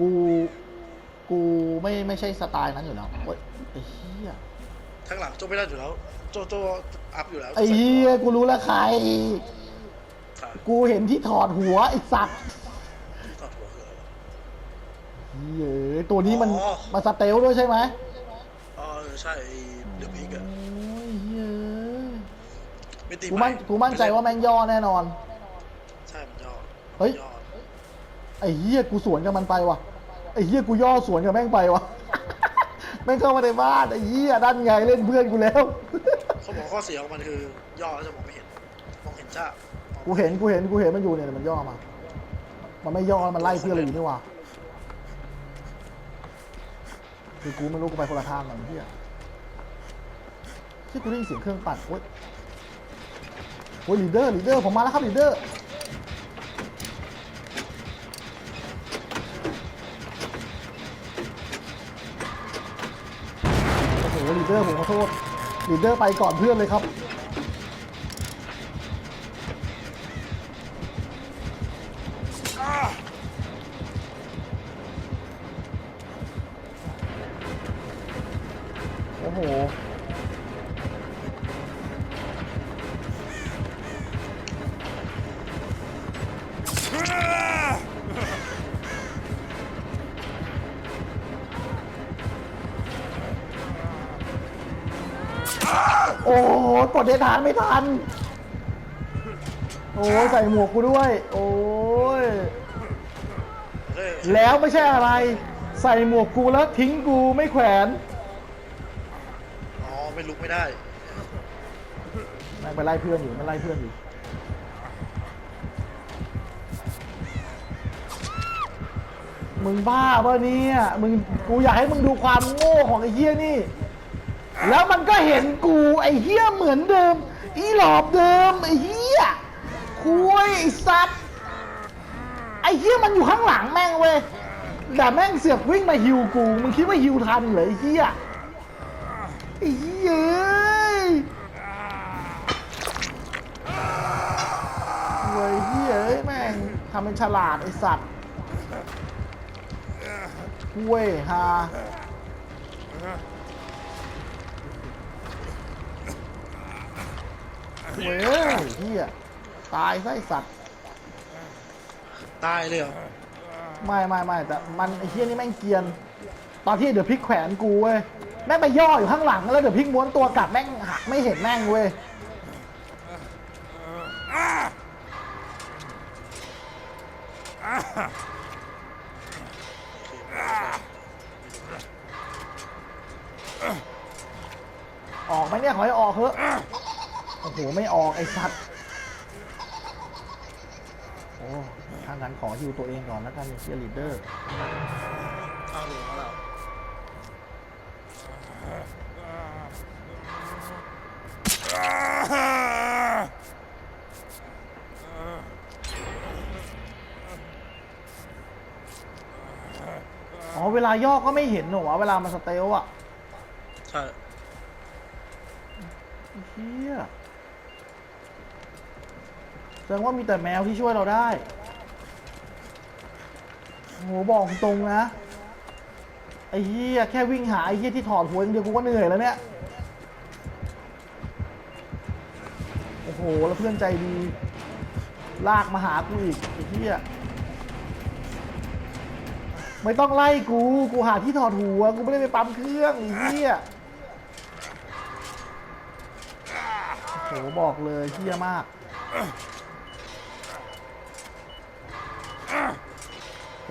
กู กูไม่ไม่ใช่สไตล์นั้นอยู่แล้วโอ๊ยไอ้เหี้ยทั้งหลังโจไม่ได้อยู่แล้ว โจโจอัพอยู่แล้วไอ้เหี้ยกูรู้แล้วใครใช่กูเห็นที่ถอดหัวไอ้สัตว์ตัดหัวคืออะไรวะ เหี้ยตัวนี้มันอ๋อมาสเตลด้วยใช่ไหมอ๋อเออใช่ไอ้เดอะพิกอะโอ้ยเหี้ยไม่ตีกูมั่นกูมั่นใจว่าแม่งย่อแน่นอน ใช่มันย่อเฮ้ย ย่อ ไอ้เหี้ยกูสวนกับมันไปว่ะไอ้เหี้ยกูย่อสวนกับแม่งไปว่ะแม่งเข้ามาในบ้านไอ้เหี้ยด้านไงเล่นเพื่อนกูแล้วเขาบอกข้อเสียของมันคือย่อแล้วจะมองไม่เห็นมองเห็นจ้ากูเห็นกูเห็นกูเห็นมันอยู่เนี่ยแต่มันย่อมา มันไม่ย่อมันไล่เพื่อนเราอยู่นี่ว่ะคือกูไม่รู้กูไปคนละทางกับไอ้เหี้ยที่กูได้ยินเสียงเครื่องปั่นโอ๊ยโอ้ยลีดเดอร์ลีดเดอร์ผมมาแล้วครับลีดเดอร์ โอ้โห ลีดเดอร์ผมขอโทษลีดเดอร์ไปก่อนเพื่อนเลยครับโอ้โห อ้โหกดเดทานไม่ทัน โอ้ยใส่หมวกกูด้วย โอ้ยเฮ้ย แล้วไม่ใช่อะไร ใส่หมวกกูแล้วทิ้งกูไม่แขวน อ๋อไม่ลุกไม่ได้แม่งไปไล่เพื่อนอยู่มันไล่เพื่อนอยู่มึงบ้าป่ะเนี่ย มึงกูอยากให้มึงดูความโง่ของไอ้เหี้ยนี่ แล้วมันก็เห็นกูไอ้เหี้ยเหมือนเดิม อีหลอบเดิมไอ้เหี้ยคุยไอ้สัตว์ไอ้เหี้ยมันอยู่ข้างหลังแม่งเว้ยแต่แม่งเสือกวิ่งมาฮิวกูมึงคิดว่าฮิวทันเหรอไอ้เหี้ยไอ้เหี้ยเอ้ยเว้ยเหี้ยแม่งทำเป็นฉลาดไอ้สัตว์เว้ยฮา เว้ยเฮียตายซะไอสัตว์ ตายเลยเหรอไม่ไม่ไม่แต่มันไอเฮียนี่แม่งเกรียน ตอนที่เดี๋ยวพลิกแขวนกูเว้ยแม่งไปย่ออยู่ข้างหลังแล้วเดี๋ยวพลิกม้วนตัวกลับแม่งหักไม่เห็นแม่งเว้ยออกไหมเนี่ยขอให้ออกเถอะ โอ้โห ไม่ออกไอสัตว์ โอ้ถ้างั้นขอฮิวตัวเองก่อนแล้วกันเชียร์ลีดเดอร์เอาลงมาแล้วอ๋อ เวลาย่อก็ไม่เห็นหรอวะเวลามันสเตลอะใช่เฮียแส ดงว่ามีแต่แมวที่ช่วยเราได้โหบอกตรงนะ ไอ้เฮียแค่วิ่งหาไอ้เฮียที่ถอดหัวอย่างเดียวกูก็เหนื่อยแล้วเนี่ย โอ้โห แล้วเพื่อนใจดี ลากมาหากูอีกไอ้เฮียไม่ต้องไล่กู กูหาที่ถอดหัว กูไม่ได้ไปปั๊มเครื่องไอ้เฮียโอ้โหบอกเลยเฮียมาก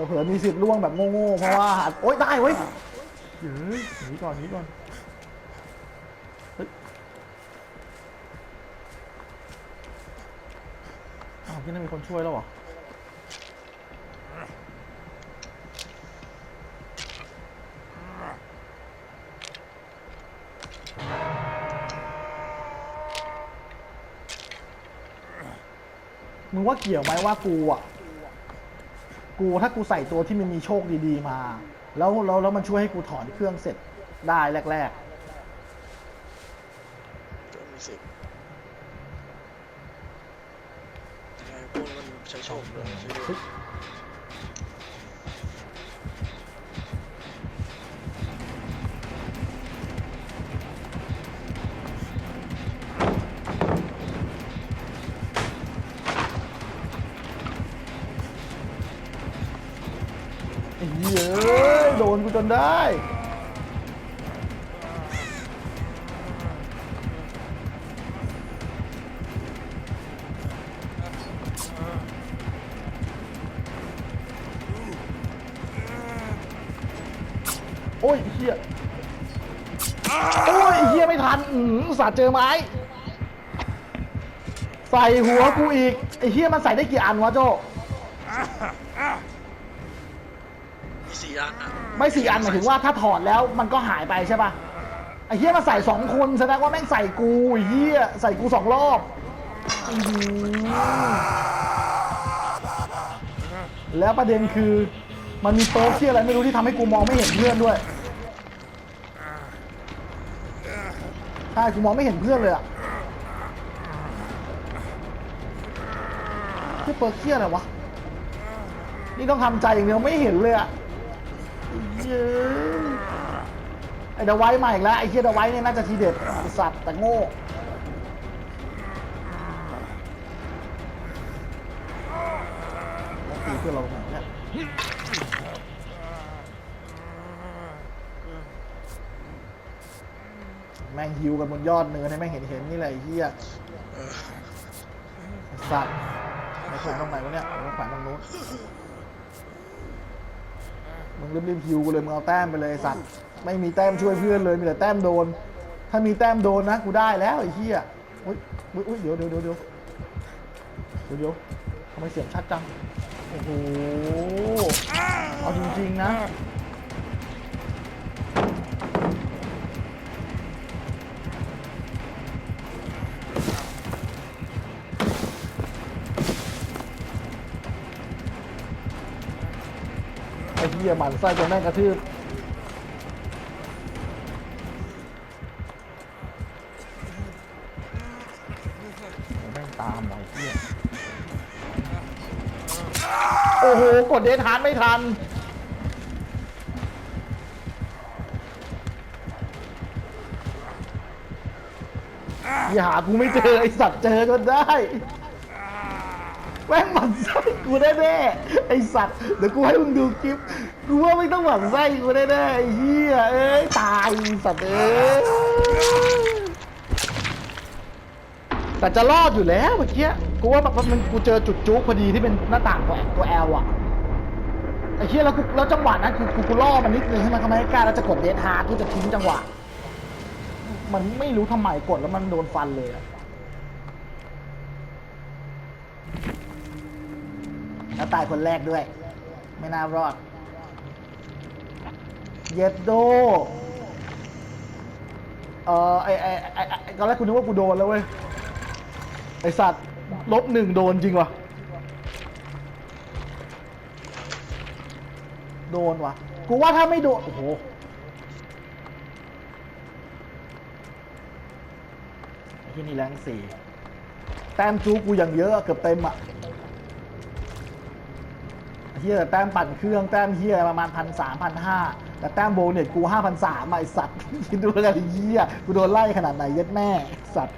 เผื่อๆมีสิทธิ์ล่วงแบบโง่ๆเพราะว่าหาโอ๊ยได้เว้ยเฮ้ยหนีก่อนหนีก่อนเฮ้ยอ้าวที่นั่นมีคนช่วยแล้วเหรอมึงว่าเกี่ยวไหมว่ากูอะ กูถ้ากูใส่ตัวที่มันมีโชคดีๆมา แล้วแล้วแล้วมันช่วยให้กูถอนเครื่องเสร็จได้แรกก็มีสิทธิ์ยังไงพวกมันใช้โชคด้วยใช้ดวง นกูจนได้ โอ้ยเฮียโอ้ยเฮียไม่ทันอืมสัตว์เจอไม้ ใส่หัวกูอีกไอ้เฮียมันใส่ได้กี่อันวะโจ สี่อันนะไม่สี่อันหมายถึงว่าถ้าถอดแล้วมันก็หายไปใช่ปะไอ้เฮียมาใส่สองคนแสดงว่าแม่งใส่กูไอ้เฮียใส่กูสองรอบอื้อหือแล้วประเด็นคือมันมีโต๊ะที่อะไรไม่รู้ที่ทำให้กูมองไม่เห็นเพื่อนด้วยใช่กูมองไม่เห็นเพื่อนเลยอะที่เปิดเครียอะไรวะนี่ต้องทำใจอย่างเดียวไม่เห็นเลยอะ ไอ้เดาไว้มาอีกแล้วไอ้เฮียเดาไว้เนี่ยน่าจะทีเด็ดสัตว์แต่โง่ตีเพื่อเราหนเนี่ยแม่งฮิวกันบนยอดเนินให้แม่งเห็นเห็นๆนี่แหละไอ้เฮียสัตว์ไม่แขวนตรงไหนวะเนี่ยเอามาแขวนตรงนู้น มึงรีบๆฮิวกูเลยมึงเอาแต้มไปเลยไอ้สัตว์ไม่มีแต้มช่วยเพื่อนเลยมีแต่แต้มโดน ถ้ามีแต้มโดนนะกูได้แล้วไอ้เหี้ยอุ้ยอุ้ยอุ้ยเดี๋ยวเดี๋ยวเดี๋ยวเดี๋ยวเดี๋ยวเดี๋ยวทำไมเสียงชัดจังโอ้โหเอาจริงๆนะ เหี้ยหมันไส้จนแม่งกระทืบแม่งตามไอ้เหี้ยโอ้โห กดเดทฮาร์ดไม่ทันอย่าหากูไม่เจอไอสัตว์เจอจนได้แม่งหมันไส้ กูแน่ๆไอสัตว์เดี๋ยวกูให้มึงดูคลิปกูว่าไม่ต้องหมันไส้กูแน่ๆไอ้เหี้ยเอ้ยตายสัตว์เอ้ยแต่จะรอดอยู่แล้วเมื่อกี้กูว่าแบบมันกูเจอจุดจุกพอดีที่เป็นหน้าต่างตัวตัวแอลอะไอ้เหี้ยแล้วกูแล้วจังหวะนั้นกูกูกูล่อมันนิดนึงให้มันเข้ามให้กล้าแล้วจะกดเดทฮาร์ดกูจะทิ้งจังหวะ มันไม่รู้ทำไมกดแล้วมันโดนฟันเลยอะ แล้วตายคนแรกด้วย ไม่น่ารอด เย็ดโดเออไอไอไอไอตอนแรกกูนึกว่ากูโดนแล้วเว้ย ไอสัตว์ลบหนึ่งโดนจริงวะโดนวะกูว่าถ้าไม่โดน โอ้โหที่นี่แรงสี่แต้มจูกูอย่างเยอะเกือบเต็มอะ เฮียแต่แต้มปั่นเครื่องแต้มเฮียประมาณพันสามพันห้าแต่แต้มโบเน็ตกูห้าพันสามไอสัตว์คิดดูแล้วกันเฮียกูโดนไล่ขนาดไหนเย็ดแม่สัตว์